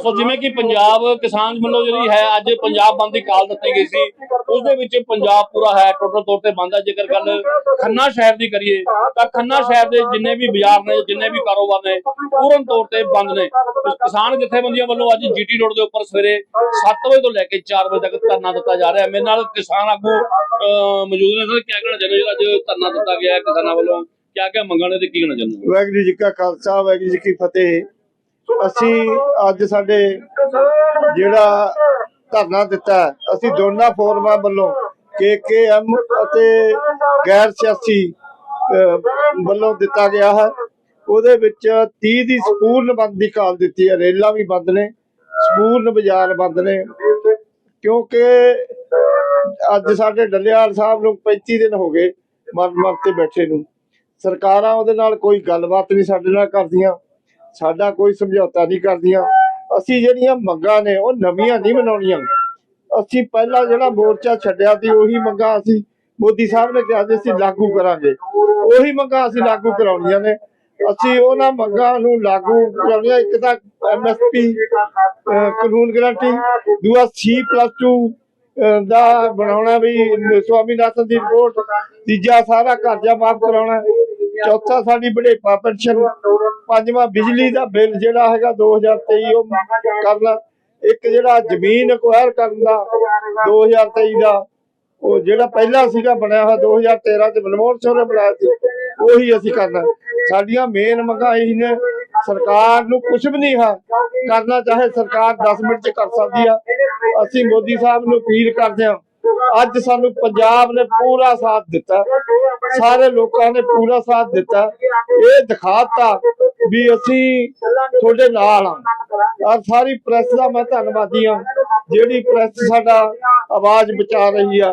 ਸੋ ਜਿਵੇਂ ਕਿ ਪੰਜਾਬ ਕਿਸਾਨ ਵੱਲੋਂ ਜਿਹੜੀ ਹੈ ਅੱਜ ਪੰਜਾਬ ਬੰਦ ਦੀ ਕਾਲ ਦਿੱਤੀ ਗਈ ਸੀ ਉਸ ਦੇ ਵਿੱਚ ਪੰਜਾਬ ਪੂਰਾ ਹੈ, ਟੋਟਲ ਤੌਰ ਤੇ ਬੰਦ ਹੈ ਜੇਕਰ ਗੱਲ ਖੰਨਾ ਸ਼ਹਿਰ ਦੀ ਕਰੀਏ, ਤਾਂ ਖੰਨਾ ਸ਼ਹਿਰ ਦੇ ਜਿੰਨੇ ਵੀ ਬਾਜ਼ਾਰ ਨੇ, ਜਿੰਨੇ ਵੀ ਕਾਰੋਬਾਰ ਨੇ, ਪੂਰਨ ਤੌਰ ਤੇ ਬੰਦ ਨੇ। ਕਿਸਾਨ ਜਥੇਬੰਦੀਆਂ ਵੱਲੋਂ ਅੱਜ ਜੀਟੀ ਰੋਡ ਦੇ ਉੱਪਰ ਸਵੇਰੇ 7 ਵਜੇ ਤੋਂ ਲੈ ਕੇ 4 ਵਜੇ ਤੱਕ ਧਰਨਾ ਦਿੱਤਾ ਜਾ ਰਿਹਾ। ਮੇਰੇ ਨਾਲ ਕਿਸਾਨ ਆਗੂ ਮੌਜੂਦ ਨੇ। ਸਰ ਕੀ ਕਹਿਣਾ ਚਾਹੁੰਦੇ ਅੱਜ ਧਰਨਾ ਦਿੱਤਾ ਗਿਆ ਕਿਸਾਨਾਂ ਵੱਲੋਂ ਕਿਆ ਕਿਆ ਮੰਗਾਂ ਨੇ ਤੇ ਕੀ ਕਹਿਣਾ ਚਾਹੁੰਦੇ ਵਾਹਿਗੁਰੂ ਜੀ ਕਾ ਖਾਲਸਾ, ਵਾਹਿਗੁਰੂ ਜੀ ਕੀ ਫਤਿਹ। ਅਸੀਂ ਅੱਜ ਸਾਡੇ ਜਿਹੜਾ ਧਰਨਾ ਦਿੱਤਾ ਅਸੀਂ ਦੋਨਾਂ ਫੋਰਮਾਂ ਵੱਲੋਂ ਕੇਕੇਐਮ ਅਤੇ ਗੈਰ ਸਿਆਸੀ ਵੱਲੋਂ ਦਿੱਤਾ ਗਿਆ ਹੈ। ਉਹਦੇ ਵਿੱਚ 30 ਦੀ ਸੰਪੂਰਨ ਬੰਦ ਦੀ ਕਾਲ ਦਿੱਤੀ ਹੈ, ਰੇਲਾਂ ਵੀ ਬੰਦ ਨੇ, ਸੰਪੂਰਨ ਬਾਜ਼ਾਰ ਬੰਦ ਨੇ। ਕਿਉਂਕਿ ਅੱਜ ਸਾਡੇ ਡੱਲੇਵਾਲ ਸਾਹਿਬ ਨੂੰ 35 ਦਿਨ ਹੋ ਗਏ ਮਰ ਮਰ ਤੇ ਬੈਠੇ ਨੂੰ। ਸਰਕਾਰਾਂ ਉਹਦੇ ਨਾਲ ਕੋਈ ਗੱਲਬਾਤ ਨਹੀਂ ਸਾਡੇ ਨਾਲ ਕਰਦੀਆਂ। ਸਾਡਾ ਕੋਈ ਸਮਝੌਤਾ ਨਹੀਂ ਕਰਦੀਆਂ। ਅਸੀਂ ਜਿਹੜੀਆਂ ਮੰਗਾਂ ਨੇ, ਉਹ ਨਵੀਆਂ ਨਹੀਂ ਬਣਾਉਣੀਆਂ ਅਸੀਂ ਪਹਿਲਾਂ ਜਿਹੜਾ ਮੋਰਚਾ ਛੱਡਿਆ ਸੀ, ਉਹੀ ਮੰਗਾਂ ਅਸੀਂ ਮੋਦੀ ਸਾਹਿਬ ਨੇ ਕਿਹਾ ਸੀ, ਅਸੀਂ ਲਾਗੂ ਕਰਾਂਗੇ। ਉਹੀ ਮੰਗਾਂ ਅਸੀਂ ਲਾਗੂ ਕਰਾਉਣੀਆਂ ਨੇ। ਅਸੀਂ ਉਹਨਾਂ ਮੰਗਾਂ ਨੂੰ ਲਾਗੂ ਕਰਾਉਣੀਆਂ। ਇੱਕ ਤਾਂ ਐਮਐਸਪੀ ਕਾਨੂੰਨ ਗਰੰਟੀ, ਦੂਆ C+2 ਦਾ ਬਣਾਉਣਾ ਵੀ, ਸਵਾਮੀਨਾਥਨ ਦੀ ਰਿਪੋਰਟ ਤੀਜਾ ਸਾਰਾ ਕਰਜ਼ਾ ਮਾਫ ਕਰਾਉਣਾ। ਚੌਥਾ ਸਾਡੀ ਬੜੇਪਾ ਪੈਨਸ਼ਨ ਪੰਜਵਾਂ ਬਿਜਲੀ ਦਾ ਬਿੱਲ ਜਿਹੜਾ ਹੈਗਾ 2023 ਉਹ ਕਰਨਾ। ਇੱਕ ਜਿਹੜਾ ਜ਼ਮੀਨ ਅਕਵਾਇਰ ਕਰਨ ਦਾ 2023 ਦਾ ਉਹ ਜਿਹੜਾ ਪਹਿਲਾਂ ਸੀਗਾ ਬਣਿਆ ਹੋਇਆ 2013 ਚ ਮਨਮੋਹਨ ਸਿੰਘ ਨੇ ਬਣਾਇਆ ਸੀ ਉਹੀ ਅਸੀਂ ਕਰਨਾ। ਸਾਡੀਆਂ ਮੇਨ ਮੰਗਾਂ ਇਹੀ ਨੇ ਸਰਕਾਰ ਨੂੰ ਕੁਝ ਵੀ ਨਹੀਂ ਹੈ ਕਰਨਾ ਚਾਹੇ ਸਰਕਾਰ 10 ਮਿੰਟ ਚ ਕਰ ਸਕਦੀ ਆ। ਅਸੀਂ ਮੋਦੀ ਸਾਹਿਬ ਨੂੰ ਅਪੀਲ ਕਰਦੇ ਹਾਂ ਅੱਜ ਸਾਨੂੰ ਪੰਜਾਬ ਨੇ ਪੂਰਾ ਸਾਥ ਦਿੱਤਾ। ਸਾਰੇ ਲੋਕਾਂ ਨੇ ਪੂਰਾ ਸਾਥ ਦਿੱਤਾ। ਇਹ ਦਿਖਾਤਾ ਵੀ ਅਸੀਂ ਤੁਹਾਡੇ ਨਾਲ ਆ ਔਰ ਸਾਰੀ ਪ੍ਰੈਸ ਦਾ ਮੈਂ ਧੰਨਵਾਦੀ ਹਾਂ। ਜਿਹੜੀ ਪ੍ਰੈਸ ਸਾਡਾ ਆਵਾਜ਼ ਬਚਾ ਰਹੀ ਆ।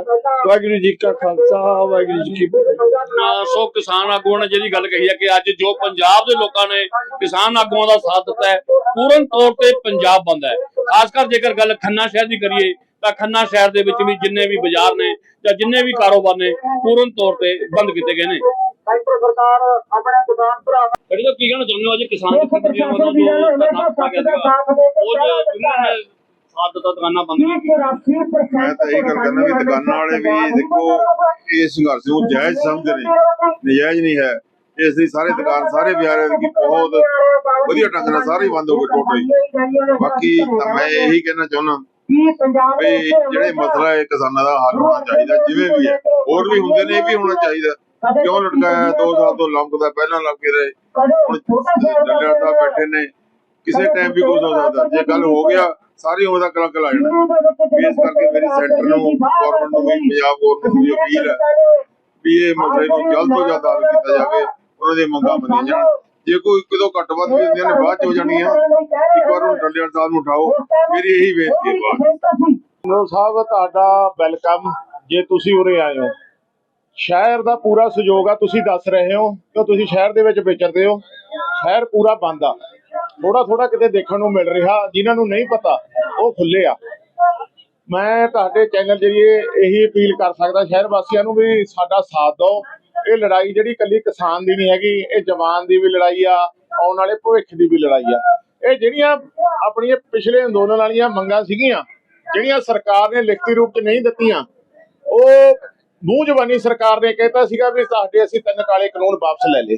ਵਾਹਿਗੁਰੂ ਜੀ ਕਾ ਖਾਲਸਾ, ਵਾਹਿਗੁਰੂ ਜੀ ਕੀ ਫਤਿਹ। ਸੋ ਕਿਸਾਨ ਆਗੂਆਂ ਨੇ ਜਿਹੜੀ ਗੱਲ ਕਹੀ ਹੈ ਕਿ ਅੱਜ ਜੋ ਪੰਜਾਬ ਦੇ ਲੋਕਾਂ ਨੇ ਕਿਸਾਨ ਆਗੂਆਂ ਦਾ ਸਾਥ ਦਿੱਤਾ ਹੈ, ਪੂਰਨ ਤੌਰ ਤੇ ਪੰਜਾਬ ਬੰਦ ਹੈ। ਖਾਸ ਕਰ ਜੇਕਰ ਗੱਲ ਖੰਨਾ ਸ਼ਹਿਰ ਦੀ ਕਰੀਏ ਤਾਂ ਖੰਨਾ ਸ਼ਹਿਰ ਦੇ ਵਿੱਚ ਵੀ ਜਿੰਨੇ ਵੀ ਬਾਜ਼ਾਰ ਨੇ ਜਾਂ ਜਿੰਨੇ ਵੀ ਕਾਰੋਬਾਰ ਨੇ ਪੂਰਨ ਤੌਰ ਤੇ ਬੰਦ ਕੀਤੇ ਗਏ ਨੇ। ਸਰਕਾਰ ਆਪਣੇ ਕਿਸਾਨ ਭਰਾ ਜਿਹੜੀ ਤਾਂ ਕੀ ਕਹਿਣਾ ਚਾਹੁੰਦੇ ਹੋ? ਅੱਜ ਕਿਸਾਨ ਜਥੇਬੰਦੀਆਂ ਵੱਲੋਂ ਜੋ ਧਰਨਾ ਦਿੱਤਾ। ਗਿਆ ਸੀਗਾ ਉਹ ਜੋ ਜਿਨ੍ਹਾਂ ਨੇ ਸਾਥ ਦਿੱਤਾ ਦੁਕਾਨਾਂ ਬੰਦ। ਮੈਂ ਤਾਂ ਇਹ ਗੱਲ ਕਰਨਾ ਵੀ ਦੁਕਾਨਾਂ ਵਾਲੇ ਵੀ ਦੇਖੋ ਇਹ ਸੰਘਰਸ਼ ਨੂੰ ਜਾਇਜ਼ ਸਮਝਦੇ ਨੇ। ਨਜਾਇਜ਼ ਨਹੀਂ ਹੈ। ਇਸ ਲਈ ਸਾਰੇ ਦੁਕਾਨ ਸਾਰੇ ਬਾਜ਼ਾਰ ਦੀ ਬਹੁਤ ਵਧੀਆ ਢੰਗ ਨਾਲ ਸਾਰੇ ਹੀ ਬੰਦ ਹੋ ਗਏ ਟੋਟਲੀ ਬਾਕੀ ਤਾਂ ਮੈਂ ਇਹੀ ਕਹਿਣਾ ਚਾਹੁੰਦਾ। ਵੀ ਜਿਹੜੇ ਮਸਲਾ ਹੈ ਕਿਸਾਨਾਂ ਦਾ ਹੱਲ ਹੋਣਾ ਚਾਹੀਦਾ ਜਿਵੇਂ ਵੀ ਹੈ ਹੋਰ ਵੀ ਹੁੰਦੇ ਨੇ ਇਹ ਵੀ ਹੋਣਾ ਚਾਹੀਦਾ। ਕਿਉਂ ਲਟਕਾਇਆ? 2 ਸਾਲ ਤੋਂ ਲੰਮਕਦਾ ਪਹਿਲਾਂ ਲੱਗ ਕੇ ਰਹੇ। ਹੁਣ ਡੰਡਾ ਸਾਹਿਬ ਬੈਠੇ ਨੇ ਕਿਸੇ ਟਾਈਮ ਵੀ ਕੁਝ ਹੋ ਸਕਦਾ। ਜੇ ਗੱਲ ਹੋ ਗਿਆ ਸਾਰੀ ਉਮਰ ਦਾ ਕਲੰਕ ਲਾ ਜਾਣਾ ਇਸ ਕਰਕੇ ਮੇਰੀ ਸੈਂਟਰ ਨੂੰ ਗਵਰਨਮੈਂਟ ਨੂੰ ਵੀ ਪੰਜਾਬ ਗਵਰਨਮੈਂਟ ਨੂੰ ਵੀ ਅਪੀਲ ਹੈ ਵੀ ਇਹ ਮਸਲੇ ਨੂੰ ਜਲਦ ਤੋਂ ਜਲਦ ਹੱਲ ਕੀਤਾ ਜਾਵੇ ਉਹਨਾਂ ਦੀਆਂ ਮੰਗਾਂ ਮੰਨੀਆਂ ਜਾਣ। ਜੇ ਕੋਈ ਕਿਦੋਂ ਘੱਟ ਵੱਧ ਵੀ ਹੁੰਦੀਆਂ ਨੇ ਬਾਅਦ ਚ ਹੋ ਜਾਣੀਆਂ ਇੱਕ ਵਾਰ ਉਹ ਡੰਡੇਵਾਲ ਸਾਹਿਬ ਨੂੰ ਉਠਾਓ। ਮੇਰੀ ਇਹੀ ਬੇਨਤੀ ਹੈ ਬਾਅਦ ਨੋ ਸਾਹਿਬ, ਤੁਹਾਡਾ ਵੈਲਕਮ। ਜੇ ਤੁਸੀਂ ਉਰੇ ਆਏ ਹੋ। ਸ਼ਹਿਰ ਦਾ ਪੂਰਾ ਸਹਿਯੋਗ ਆ, ਤੁਸੀਂ ਦੱਸ ਰਹੇ ਹੋ। ਕਿ ਤੁਸੀਂ ਸ਼ਹਿਰ ਦੇ ਵਿੱਚ ਵਿਚਰਦੇ ਹੋ? ਸ਼ਹਿਰ ਪੂਰਾ ਬੰਦ ਆ। ਥੋੜਾ ਥੋੜਾ ਕਿਤੇ ਦੇਖਣ ਨੂੰ ਮਿਲ ਰਿਹਾ, ਜਿਨ੍ਹਾਂ ਨੂੰ ਨਹੀਂ ਪਤਾ, ਉਹ ਖੁੱਲੇ ਆ। ਮੈਂ ਤੁਹਾਡੇ ਚੈਨਲ ਜਰੀਏ ਇਹੀ ਅਪੀਲ ਕਰ ਸਕਦਾ, ਸ਼ਹਿਰ ਵਾਸੀਆਂ ਨੂੰ ਵੀ ਸਾਡਾ ਸਾਥ ਦਿਓ। ਇਹ ਲੜਾਈ ਜਿਹੜੀ ਕੱਲੀ ਕਿਸਾਨ ਦੀ ਨਹੀਂ ਹੈਗੀ, ਇਹ ਜਵਾਨ ਦੀ ਵੀ ਲੜਾਈ ਆ, ਆਉਣ ਵਾਲੇ ਭਵਿੱਖ ਦੀ ਵੀ ਲੜਾਈ ਆ। ਇਹ ਜਿਹੜੀਆਂ ਆਪਣੀਆਂ ਪਿਛਲੇ ਅੰਦੋਲਨ ਵਾਲੀਆਂ ਮੰਗਾਂ ਸੀਗੀਆਂ, ਜਿਹੜੀਆਂ ਸਰਕਾਰ ਨੇ ਲਿਖਤੀ ਰੂਪ 'ਚ ਨਹੀਂ ਦਿੱਤੀਆਂ, ਉਹ ਮੂੰਹ ਜ਼ਬਾਨੀ ਸਰਕਾਰ ਨੇ ਕਹਿਤਾ ਸੀਗਾ ਵੀ ਸਾਡੇ ਅਸੀਂ ਤਿੰਨ ਕਾਲੇ ਕਾਨੂੰਨ ਵਾਪਸ ਲੈ ਲਏ।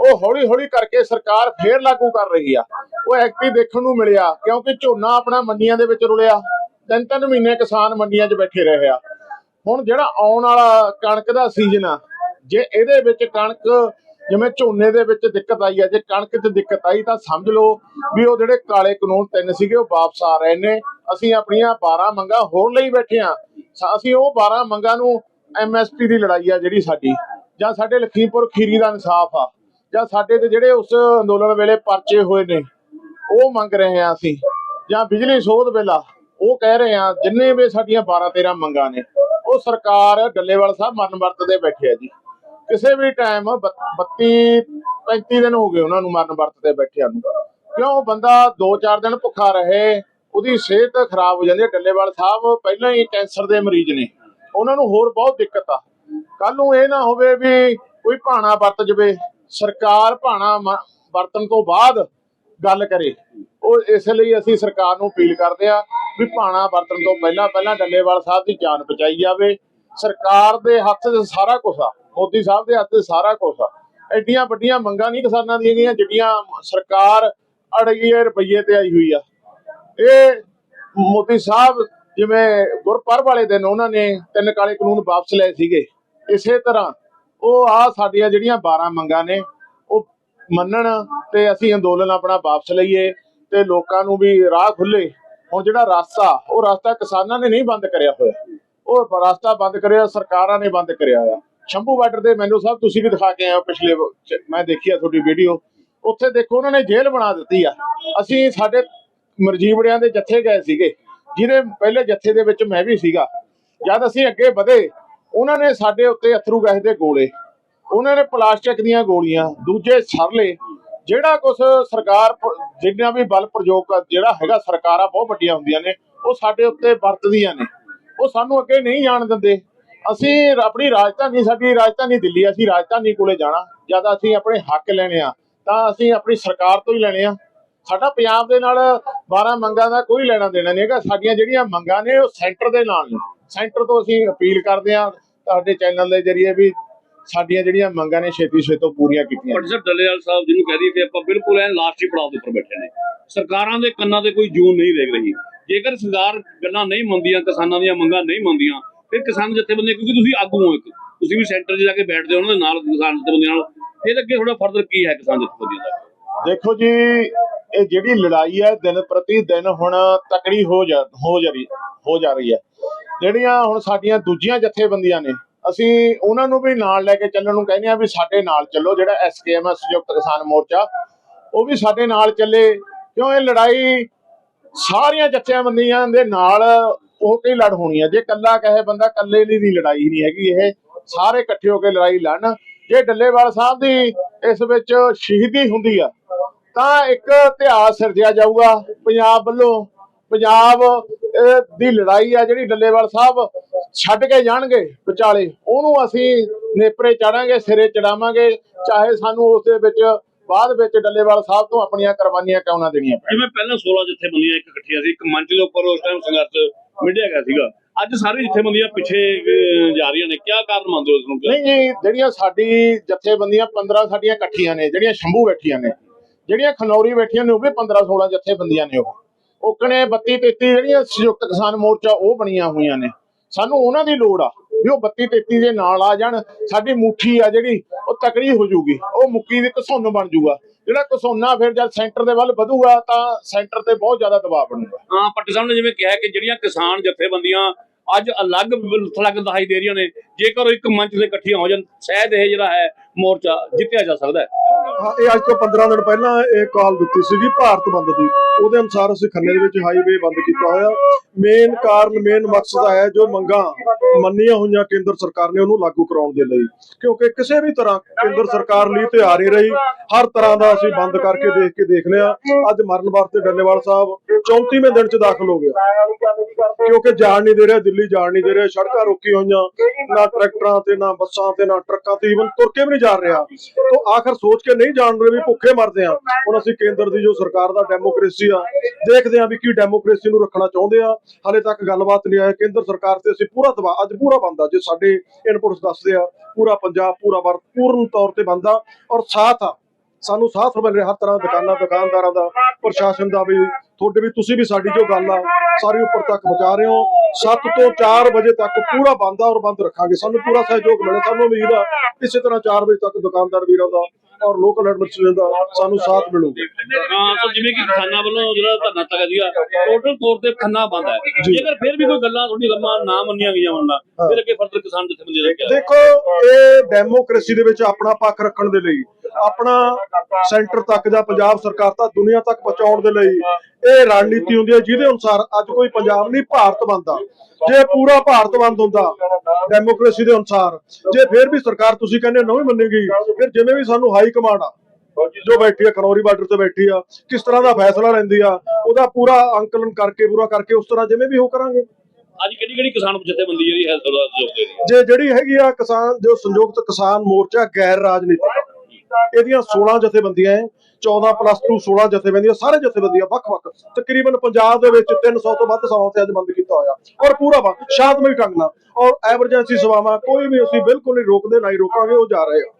ਉਹ ਹੌਲੀ ਹੌਲੀ ਕਰਕੇ ਸਰਕਾਰ ਫੇਰ ਲਾਗੂ ਕਰ ਰਹੀ ਆ। ਉਹ ਐਕਟੀ ਦੇਖਣ ਨੂੰ ਮਿਲਿਆ, ਕਿਉਂਕਿ ਝੋਨਾ ਆਪਣਾ ਮੰਡੀਆਂ ਦੇ ਵਿੱਚ ਰੁਲਿਆ ਤਿੰਨ ਤਿੰਨ ਮਹੀਨੇ ਕਿਸਾਨ ਮੰਡੀਆਂ 'ਚ ਬੈਠੇ ਰਹੇ ਆ। ਹੁਣ ਜਿਹੜਾ ਆਉਣ ਵਾਲਾ ਕਣਕ ਦਾ ਸੀਜ਼ਨ ਆ ਜੇ ਇਹਦੇ ਵਿੱਚ ਕਣਕ, ਜਿਵੇਂ ਝੋਨੇ ਦੇ ਵਿੱਚ ਦਿੱਕਤ ਆਈ ਆ ਜੇ ਕਣਕ 'ਚ ਦਿੱਕਤ ਆਈ ਤਾਂ ਸਮਝ ਲਓ ਵੀ ਉਹ ਜਿਹੜੇ ਕਾਲੇ ਕਾਨੂੰਨ ਤਿੰਨ ਸੀਗੇ, ਉਹ ਵਾਪਸ ਆ ਰਹੇ ਨੇ। ਅਸੀਂ ਆਪਣੀਆਂ 12 ਮੰਗਾਂ ਹੋਰ ਲਈ ਬੈਠੇ ਆ ਅਸੀਂ ਉਹ 12 ਮੰਗਾਂ ਨੂੰ ਐਮਐਸਪੀ ਦੀ ਲੜਾਈ ਆ ਜਿਹੜੀ ਸਾਡੀ। ਜਾਂ ਸਾਡੇ ਲਖੀਮਪੁਰ ਖੀਰੀ ਦਾ ਇਨਸਾਫ ਆ, ਜਾਂ ਸਾਡੇ ਤੇ ਜਿਹੜੇ ਉਸ ਅੰਦੋਲਨ ਵੇਲੇ ਪਰਚੇ ਹੋਏ ਨੇ, ਉਹ ਮੰਗ ਰਹੇ ਆ ਅਸੀਂ। ਜਾਂ ਬਿਜਲੀ ਸੋਧ ਵੇਲਾ, ਉਹ ਕਹਿ ਰਹੇ ਆ ਜਿੰਨੇ ਵੀ ਸਾਡੀਆਂ 12 13 ਮੰਗਾਂ ਨੇ, ਉਹ ਸਰਕਾਰ ਡੱਲੇਵਾਲ ਸਾਹਿਬ ਮਰਨ ਵਰਤਦੇ ਬੈਠੇ ਆ ਜੀ। ਕਿਸੇ ਵੀ ਟਾਈਮ 32 35 ਦਿਨ ਹੋ ਗਏ ਉਹਨਾਂ ਨੂੰ ਮਰਨ ਵਰਤਦੇ ਬੈਠਿਆਂ ਨੂੰ। ਕਿਉਂ? ਬੰਦਾ 2-4 ਦਿਨ ਭੁੱਖਾ ਰਹੇ, ਉਹਦੀ ਸਿਹਤ ਖਰਾਬ ਹੋ ਜਾਂਦੀ ਹੈ। ਡੱਲੇਵਾਲ ਸਾਹਿਬ ਪਹਿਲਾਂ ਹੀ ਕੈਂਸਰ ਦੇ ਮਰੀਜ਼ ਨੇ। ਉਹਨਾਂ ਨੂੰ ਹੋਰ ਬਹੁਤ ਦਿੱਕਤ ਆ। ਕੱਲ ਨੂੰ ਇਹ ਨਾ ਹੋਵੇ ਵੀ ਕੋਈ ਭਾਣਾ ਵਰਤ ਜਵੇ, ਸਰਕਾਰ ਭਾਣਾ ਮ- ਵਰਤਣ ਤੋਂ ਬਾਅਦ ਗੱਲ ਕਰੇ। ਉਹ ਇਸ ਲਈ ਅਸੀਂ ਸਰਕਾਰ ਨੂੰ ਅਪੀਲ ਕਰਦੇ ਆ ਵੀ ਭਾਣਾ ਵਰਤਣ ਤੋਂ ਪਹਿਲਾਂ ਪਹਿਲਾਂ ਡੱਲੇਵਾਲ ਸਾਹਿਬ ਦੀ ਜਾਨ ਬਚਾਈ ਜਾਵੇ। ਸਰਕਾਰ ਦੇ ਹੱਥ 'ਚ ਸਾਰਾ ਕੁਝ ਆ। ਮੋਦੀ ਸਾਹਿਬ ਦੇ ਹੱਥ 'ਚ ਸਾਰਾ ਕੁਝ ਆ। ਐਡੀਆਂ ਵੱਡੀਆਂ ਮੰਗਾਂ ਨਹੀਂ ਕਿਸਾਨਾਂ ਦੀਆਂ ਗਈਆਂ ਜਿਹੜੀਆਂ ਸਰਕਾਰ ਅੜੀਏ ਰੁਪਈਏ ਤੇ ਆਈ ਹੋਈ ਆ। ਇਹ ਮੋਦੀ ਸਾਹਿਬ ਜਿਵੇਂ ਗੁਰਪਰਬ ਵਾਲੇ ਦਿਨ ਉਹਨਾਂ ਨੇ ਤਿੰਨ ਕਾਲੇ ਕਾਨੂੰਨ ਵਾਪਸ ਲਏ ਸੀਗੇ। ਇਸੇ ਤਰ੍ਹਾਂ ਉਹ ਆ ਸਾਡੀਆਂ ਜਿਹੜੀਆਂ 12 ਮੰਗਾਂ ਨੇ, ਉਹ ਮੰਨਣ ਤੇ ਅਸੀਂ ਅੰਦੋਲਨ ਆਪਣਾ ਵਾਪਸ ਲਈਏ ਤੇ ਲੋਕਾਂ ਨੂੰ ਵੀ ਰਾਹ ਖੁੱਲੇ। ਹੁਣ ਜਿਹੜਾ ਰਸਤਾ, ਉਹ ਰਸਤਾ ਕਿਸਾਨਾਂ ਨੇ ਨਹੀਂ ਬੰਦ ਕਰਿਆ ਹੋਇਆ। ਉਹ ਰਸਤਾ ਬੰਦ ਕਰਿਆ, ਸਰਕਾਰਾਂ ਨੇ ਬੰਦ ਕਰਿਆ ਹੋਇਆ। ਸ਼ੰਭੂ ਬਾਰਡਰ ਦੇ ਮੈਨੂੰ ਸਾਹਿਬ, ਤੁਸੀਂ ਵੀ ਦਿਖਾ ਕੇ ਆਏ ਹੋ ਪਿਛਲੇ ਮੈਂ ਦੇਖੀ ਆ ਤੁਹਾਡੀ ਵੀਡੀਓ। ਉੱਥੇ ਦੇਖੋ, ਉਹਨਾਂ ਨੇ ਜੇਲ੍ਹ ਬਣਾ ਦਿੱਤੀ ਆ। ਅਸੀਂ ਸਾਡੇ ਮਰਜੀਵੜਿਆਂ ਦੇ ਜੱਥੇ ਗਏ ਸੀਗੇ। ਜਿਹਦੇ ਪਹਿਲੇ ਜੱਥੇ ਦੇ ਵਿੱਚ ਮੈਂ ਵੀ ਸੀਗਾ। ਜਦ ਅਸੀਂ ਅੱਗੇ ਵਧੇ, ਉਹਨਾਂ ਨੇ ਸਾਡੇ ਉੱਤੇ ਅਥਰੂ ਗੈਸ ਦੇ ਗੋਲੇ। ਉਹਨਾਂ ਨੇ ਪਲਾਸਟਿਕ ਦੀਆਂ ਗੋਲੀਆਂ, ਦੂਜੇ ਸਰਲੇ। ਜਿਹੜਾ ਕੁਝ ਸਰਕਾਰ ਜਿੰਨਾ ਵੀ ਬਲ ਪ੍ਰਯੋਗ ਜਿਹੜਾ ਹੈਗਾ ਸਰਕਾਰਾਂ ਬਹੁਤ ਵੱਡੀਆਂ ਹੁੰਦੀਆਂ ਨੇ, ਉਹ ਸਾਡੇ ਉੱਤੇ ਵਰਤਦੀਆਂ ਨੇ। ਉਹ ਸਾਨੂੰ ਅੱਗੇ ਨਹੀਂ ਜਾਣ ਦਿੰਦੇ। ਅਸੀਂ ਆਪਣੀ ਰਾਜਧਾਨੀ, ਸਾਡੀ ਰਾਜਧਾਨੀ ਦਿੱਲੀ ਅਸੀਂ ਰਾਜਧਾਨੀ ਕੋਲੇ ਜਾਣਾ। ਜਦ ਅਸੀਂ ਆਪਣੇ ਹੱਕ ਲੈਣੇ ਆ, ਤਾਂ ਅਸੀਂ ਆਪਣੀ ਸਰਕਾਰ ਤੋਂ ਹੀ ਲੈਣੇ ਆ। ਸਾਡਾ ਪੰਜਾਬ ਦੇ ਨਾਲ 12 ਮੰਗਾਂ ਦਾ ਕੋਈ ਲੈਣਾ ਦੇਣਾ ਨਹੀਂ ਹੈਗਾ। ਸਾਡੀਆਂ ਜਿਹੜੀਆਂ ਮੰਗਾਂ ਨੇ, ਉਹ ਸੈਂਟਰ ਦੇ ਨਾਲ ਨੇ। ਸੈਂਟਰ ਤੋਂ ਅਸੀਂ ਅਪੀਲ ਕਰਦੇ ਆ ਤੁਹਾਡੇ ਚੈਨਲ ਦੇ ਜ਼ਰੀਏ ਵੀ ਸਾਡੀਆਂ ਜਿਹੜੀਆਂ ਮੰਗਾਂ ਨੇ, ਛੇਤੀ ਛੇਤੋਂ ਪੂਰੀਆਂ ਕੀਤੀਆਂ ਪਰ ਸਰ ਡੱਲੇਵਾਲ ਸਾਹਿਬ ਜਿਹਨੂੰ ਕਹਿ ਦਈਏ ਕਿ ਆਪਾਂ ਬਿਲਕੁਲ ਐ ਲਾਸਟ ਹੀ ਪੜਾਅ ਦੇ ਉੱਪਰ ਬੈਠੇ ਨੇ। ਸਰਕਾਰਾਂ ਦੇ ਕੰਨਾਂ ਤੇ ਕੋਈ ਜੂਨ ਨਹੀਂ ਦੇਖ ਰਹੀ। ਜੇਕਰ ਸਰਕਾਰ ਗੱਲਾਂ ਨਹੀਂ ਮੰਨਦੀਆਂ, ਕਿਸਾਨਾਂ ਦੀਆਂ ਮੰਗਾਂ ਨਹੀਂ ਮੰਨਦੀਆਂ ਫਿਰ ਕਿਸਾਨ ਜਥੇਬੰਦੀਆਂ, ਕਿਉਂਕਿ ਤੁਸੀਂ ਆਗੂ ਹੋ ਇੱਕ, ਤੁਸੀਂ ਵੀ ਸੈਂਟਰ 'ਚ ਜਾ ਕੇ ਬੈਠਦੇ ਹੋ ਉਹਨਾਂ ਦੇ ਨਾਲ, ਕਿਸਾਨ ਜਥੇਬੰਦੀਆਂ ਨਾਲ। ਫਿਰ ਅੱਗੇ ਥੋੜਾ ਫਰਦਰ ਕੀ ਹੈ ਕਿਸਾਨ ਜਥੇਬੰਦੀਆਂ ਦਾ? ਦੇਖੋ ਜੀ, ਇਹ ਜਿਹੜੀ ਲੜਾਈ ਹੈ, ਦਿਨ ਪ੍ਰਤੀ ਦਿਨ ਹੁਣ ਤਕੜੀ ਹੋ ਜਾ ਹੋ ਜਾ ਰਹੀ, ਹੋ ਜਾ ਰਹੀ ਹੈ। ਜਿਹੜੀਆਂ ਹੁਣ ਸਾਡੀਆਂ ਦੂਜੀਆਂ ਜਥੇਬੰਦੀਆਂ ਨੇ, ਅਸੀਂ ਉਹਨਾਂ ਨੂੰ ਵੀ ਨਾਲ ਲੈ ਕੇ ਚੱਲਣ ਨੂੰ ਕਹਿੰਦੇ ਆ ਵੀ ਸਾਡੇ ਨਾਲ ਚੱਲੋ, ਜਿਹੜਾ ਐਸਕੇਐਮ ਸੰਯੁਕਤ ਕਿਸਾਨ ਮੋਰਚਾ, ਉਹ ਵੀ ਸਾਡੇ ਨਾਲ ਚੱਲੇ। ਕਿਉਂ ਇਹ ਲੜਾਈ ਸਾਰੀਆਂ ਜਥੇਬੰਦੀਆਂ ਦੇ ਨਾਲ ਉਹ ਕਈ ਲੜ ਹੋਣੀ ਹੈ ਜੇ ਕੱਲਾ ਕਹੇ ਬੰਦਾ ਕੱਲੇ ਦੀ ਦੀ ਲੜਾਈ ਨਹੀਂ ਹੈਗੀ, ਇਹ ਸਾਰੇ ਇਕੱਠੇ ਹੋ ਕੇ ਲੜਾਈ ਲੜਨ। ਜੇ ਡੱਲੇਵਾਲ ਸਾਹਿਬ ਦੀ ਇਸ ਵਿੱਚ ਸ਼ਹੀਦੀ ਹੁੰਦੀ ਆ, ਤਾਂ ਇੱਕ ਇਤਿਹਾਸ ਸਿਰਜਿਆ ਜਾਊਗਾ ਪੰਜਾਬ ਵੱਲੋਂ। ਪੰਜਾਬ ਦੀ ਲੜਾਈ ਆ ਜਿਹੜੀ ਡੱਲੇਵਾਲ ਸਾਹਿਬ ਛੱਡ ਕੇ ਜਾਣਗੇ ਵਿਚਾਲੇ। ਉਹਨੂੰ ਅਸੀਂ ਨੇਪਰੇ ਚਾੜਾਂਗੇ, ਸਿਰੇ ਚੜਾਵਾਂਗੇ, ਚਾਹੇ ਸਾਨੂੰ ਉਸ ਦੇ ਵਿੱਚ ਬਾਅਦ ਵਿੱਚ ਡੱਲੇਵਾਲ ਸਾਹਿਬ ਤੋਂ ਆਪਣੀਆਂ ਕੁਰਬਾਨੀਆਂ ਕਿਉਂ ਨਾ ਦੇਣੀਆਂ ਪੈਣ? ਜਿਵੇਂ ਪਹਿਲਾਂ 16 ਜਥੇਬੰਦੀਆਂ ਇੱਕ ਇਕੱਠੀਆਂ ਸੀ ਇੱਕ ਮੰਚ ਦੇ ਉੱਪਰ ਉਸ ਟਾਈਮ ਸੰਘਰਸ਼ ਮਿਟਿਆ ਗਿਆ ਸੀਗਾ। ਅੱਜ ਸਾਰੀ ਜਥੇਬੰਦੀਆਂ ਪਿੱਛੇ ਜਾ ਰਹੀਆਂ ਨੇ। ਕੀ ਕਾਰਨ ਮੰਨਦੇ ਹੋ ਇਸ ਨੂੰ? ਨਹੀਂ ਜੀ ਜਿਹੜੀਆਂ ਸਾਡੀ ਜਥੇਬੰਦੀਆਂ 15 ਸਾਡੀਆਂ ਇਕੱਠੀਆਂ ਨੇ ਜਿਹੜੀਆਂ ਸ਼ੰਭੂ ਬੈਠੀਆਂ ਨੇ ਜਿਹੜੀਆਂ ਖਨੌਰੀ ਬੈਠੀਆਂ ਨੇ ਉਹ ਵੀ 15 16 ਜਥੇਬੰਦੀਆਂ ਨੇ ਉਹ। ਓਕਣੇ 32 33 ਜਿਹੜੀਆਂ ਸੰਯੁਕਤ ਕਿਸਾਨ ਮੋਰਚਾ ਉਹ ਬਣੀਆਂ ਹੋਈਆਂ ਨੇ। ਸਾਨੂੰ ਉਹਨਾਂ ਦੀ ਲੋੜ ਆ ਵੀ ਉਹ 32 33 ਦੇ ਨਾਲ ਆ ਜਾਣ ਸਾਡੀ ਮੁੱਠੀ ਆ ਜਿਹੜੀ ਉਹ ਤਕੜੀ ਹੋ ਜੂਗੀ ਉਹ ਮੁੱਕੀ ਦੀ ਘਸੁੰਨ ਬਣ ਜੂਗਾ ਜਿਹੜਾ ਘਸੁੰਨਾ ਫਿਰ ਜਦ ਸੈਂਟਰ ਦੇ ਵੱਲ ਵਧੂਗਾ ਤਾਂ ਸੈਂਟਰ ਤੇ ਬਹੁਤ ਜ਼ਿਆਦਾ ਦਬਾਅ ਬਣੂਗਾ। ਹਾਂ ਪੱਟੀ ਸਾਹਿਬ ਨੇ ਜਿਵੇਂ ਕਿਹਾ ਕਿ ਜਿਹੜੀਆਂ ਕਿਸਾਨ ਜਥੇਬੰਦੀਆਂ ਅੱਜ ਅਲੱਗ ਥਲੱਗ ਦਿਖਾਈ ਦੇ ਰਹੀਆਂ ਨੇ ਜੇਕਰ ਇੱਕ ਮੰਚ ਤੇ ਇਕੱਠੀਆਂ ਹੋ ਜਾਣ ਸ਼ਾਇਦ ਇਹ ਜਿਹੜਾ ਹੈ ਮੋਰਚਾ ਜਿੱਤਿਆ ਜਾ ਸਕਦਾ ਹੈ। ਹਾਂ ਇਹ ਅੱਜ ਤੋਂ 15 ਦਿਨ ਪਹਿਲਾਂ ਇਹ ਕਾਲ ਦਿੱਤੀ ਸੀਗੀ ਭਾਰਤ ਬੰਦ ਦੀ। ਉਹਦੇ ਅਨੁਸਾਰ ਅਸੀਂ ਖੰਨੇ ਦੇ ਵਿੱਚ ਹਾਈਵੇ ਬੰਦ ਕੀਤਾ ਹੋਇਆ। ਮੇਨ ਕਾਰਨ ਮੇਨ ਮਕਸਦ ਹੈ ਜੋ ਮੰਗਾਂ ਮੰਨੀਆਂ ਹੋਈਆਂ ਕੇਂਦਰ ਸਰਕਾਰ ਨੇ ਉਹਨੂੰ ਲਾਗੂ ਕਰਾਉਣ ਦੇ ਲਈ। ਕਿਉਂਕਿ ਕਿਸੇ ਵੀ ਤਰ੍ਹਾਂ ਕੇਂਦਰ ਸਰਕਾਰ ਲਈ ਤਿਆਰ ਨਹੀਂ ਰਹੀ, ਹਰ ਤਰ੍ਹਾਂ ਦਾ ਅਸੀਂ ਬੰਦ ਕਰਕੇ ਦੇਖ ਕੇ ਦੇਖ ਲਿਆ। ਅੱਜ ਮਰਨ ਵਾਸਤੇ ਡੱਲੇਵਾਲ ਸਾਹਿਬ 34ਵੇਂ ਦਿਨ 'ਚ ਦਾਖਲ ਹੋ ਗਿਆ। ਕਿਉਂਕਿ ਜਾਣ ਨਹੀਂ ਦੇ ਰਿਹਾ, ਦਿੱਲੀ ਜਾਣ ਨਹੀਂ ਦੇ ਰਿਹਾ, ਸੜਕਾਂ ਰੋਕੀ ਹੋਈਆਂ, ਨਾ ਟਰੈਕਟਰਾਂ ਤੇ, ਨਾ ਬੱਸਾਂ ਤੇ, ਨਾ ਟਰੱਕਾਂ ਤੇ ਈਵਨ ਤੁਰ ਕੇ ਵੀ ਨਹੀਂ ਜਾ ਰਿਹਾ। ਤੋਂ ਆਖਰ ਸੋਚ ਕੇ ਨਹੀਂ ਜਾਣ ਰਹੇ ਵੀ ਭੁੱਖੇ ਮਰਦੇ ਆ ਹੁਣ ਅਸੀਂ ਕੇਂਦਰ ਦੀ ਜੋ ਸਰਕਾਰ ਦਾ ਡੈਮੋਕ੍ਰੇਸੀ ਆ, ਦੇਖਦੇ ਆ ਵੀ ਕੀ ਡੈਮੋਕ੍ਰੇਸੀ ਨੂੰ ਰੱਖਣਾ ਚਾਹੁੰਦੇ ਆ। ਹਾਲੇ ਤੱਕ ਗੱਲਬਾਤ ਨਹੀਂ ਆਇਆ। ਕੇਂਦਰ ਸਰਕਾਰ ਤੇ ਅਸੀਂ ਪੂਰਾ ਦਬਾਅ ਅੱਜ ਪੂਰਾ ਬੰਦਾ ਜੇ ਸਾਡੇ ਇਨਪੁਟਸ ਦੱਸਦੇ ਆ, ਪੂਰਾ ਪੰਜਾਬ, ਪੂਰਾ ਭਾਰਤ ਪੂਰਨ ਤੌਰ ਤੇ ਬੰਦਾ ਔਰ ਸਾਥ ਆ। ਸਾਨੂੰ ਸਾਥ ਮਿਲ ਰਿਹਾ ਹਰ ਤਰ੍ਹਾਂ ਦੁਕਾਨਾਂ, ਦੁਕਾਨਦਾਰਾਂ ਦਾ, ਪ੍ਰਸ਼ਾਸਨ ਦਾ ਵੀ। ਤੁਹਾਡੇ ਵੀ, ਤੁਸੀਂ ਵੀ ਸਾਡੀ ਜੋ ਗੱਲ ਆ, ਸਾਰੀ ਉੱਪਰ ਤੱਕ ਪਹੁੰਚਾ ਰਹੇ ਹੋ। 7 ਤੋਂ 4 ਵਜੇ ਤੱਕ ਪੂਰਾ ਬੰਦ ਆ ਔਰ ਬੰਦ ਰੱਖਾਂਗੇ। ਸਾਨੂੰ ਪੂਰਾ ਸਹਿਯੋਗ ਮਿਲੇ ਸਾਨੂੰ ਉਮੀਦ ਆ, ਇਸੇ ਤਰ੍ਹਾਂ 4 ਵਜੇ ਤੱਕ ਦੁਕਾਨਦਾਰ ਵੀਰਾਂ ਦਾ ਔਰ ਲੋਕਲ ਐਡਮਿਨਿਸਟ੍ਰੇਸ਼ਨ ਦਾ ਸਾਨੂੰ ਸਾਥ ਮਿਲੂਗਾ। ਹਾਂ ਸੋ ਜਿਵੇਂ ਕਿ ਕਿਸਾਨਾਂ ਵੱਲੋਂ ਜਿਹੜਾ ਧਰਨਾ ਤੱਕ ਸੀਗਾ ਟੋਟਲ ਤੌਰ ਤੇ ਖੰਨਾ ਬੰਦ ਹੈ। ਜੇਕਰ ਫਿਰ ਵੀ ਕੋਈ ਗੱਲਾਂ ਤੁਹਾਡੀ ਗੱਲਾਂ ਨਾ ਮੰਨੀਆਂ ਗਈਆਂ ਹੋਣ ਫਿਰ ਅੱਗੇ ਫਰਦਰ ਕਿਸਾਨ ਜਥੇਬੰਦੀਆਂ ਦਾ ਕੀ ਦੇਖੋ ਇਹ ਡੈਮੋਕ੍ਰੇਸੀ ਦੇ ਵਿੱਚ ਆਪਣਾ ਪੱਖ ਰੱਖਣ ਦੇ ਲਈ ਆਪਣਾ ਸੈਂਟਰ ਤੱਕ ਜਾਂ ਪੰਜਾਬ ਸਰਕਾਰ ਤੱਕ ਦੁਨੀਆ ਤੱਕ ਪਹੁੰਚਾਉਣ ਦੇ ਲਈ ਇਹ ਰਣਨੀਤੀ ਹੁੰਦੀ ਹੈ ਜਿਹਦੇ ਅਨੁਸਾਰ ਅੱਜ ਕੋਈ ਪੰਜਾਬ ਨਹੀਂ ਭਾਰਤ ਬੰਦਾ ਜੇ ਪੂਰਾ ਭਾਰਤ ਬੰਦ ਹੁੰਦਾ ਡੈਮੋਕ੍ਰੇਸੀ ਦੇ ਅਨੁਸਾਰ। ਜੇ ਫਿਰ ਵੀ ਸਰਕਾਰ ਤੁਸੀਂ ਕਹਿੰਦੇ ਨਹੀਂ ਮੰਨੇਗੀ ਫਿਰ ਜਿਵੇਂ ਵੀ ਸਾਨੂੰ ਹਾਈ ਕਮਾਂਡ ਆ ਜੋ ਬੈਠੀ ਆ ਖਨੌਰੀ ਬਾਰਡਰ ਤੇ ਬੈਠੀ ਆ ਕਿਸ ਤਰ੍ਹਾਂ ਦਾ ਫੈਸਲਾ ਲੈਂਦੀ ਆ ਉਹਦਾ ਪੂਰਾ ਅੰਕਲਨ ਕਰਕੇ ਪੂਰਾ ਕਰਕੇ ਉਸ ਤਰ੍ਹਾਂ ਜਿਵੇਂ ਵੀ ਉਹ ਕਰਾਂਗੇ। ਅੱਜ ਕਿਹੜੀ ਕਿਹੜੀ ਕਿਸਾਨ ਜਥੇਬੰਦੀ ਜਿਹੜੀ ਹੈ ਸਹਿਯੋਗ ਦੇ ਹੈ? ਜੇ ਜਿਹੜੀ ਹੈਗੀ ਆ ਕਿਸਾਨ ਜੋ ਸੰਯੁਕਤ ਕਿਸਾਨ ਮੋਰਚਾ ਗੈਰ ਰਾਜਨੀਤਿਕ ਇਹਦੀਆਂ 16 ਜਥੇਬੰਦੀਆਂ ਹੈ 14 ਪਲੱਸ 2 16 ਜਥੇਬੰਦੀਆਂ, ਸਾਰੇ ਜਥੇਬੰਦੀਆਂ ਵੱਖ-ਵੱਖ। ਤਕਰੀਬਨ ਪੰਜਾਬ ਦੇ ਵਿੱਚ 300 ਤੋਂ ਵੱਧ ਸਭਾਵਾਂ ਤੇ ਅੱਜ ਬੰਦ ਕੀਤਾ ਹੋਇਆ। ਔਰ ਪੂਰਾ ਵਾ, ਸ਼ਾਂਤਮਈ ਢੰਗ ਨਾਲ। ਔਰ ਐਮਰਜੈਂਸੀ ਸਭਾਵਾਂ ਕੋਈ ਵੀ ਅਸੀਂ ਬਿਲਕੁਲ ਨਹੀਂ ਰੋਕਦੇ, ਨਾ ਹੀ ਰੋਕਾਂਗੇ, ਉਹ ਜਾ ਰਹੇ ਆ।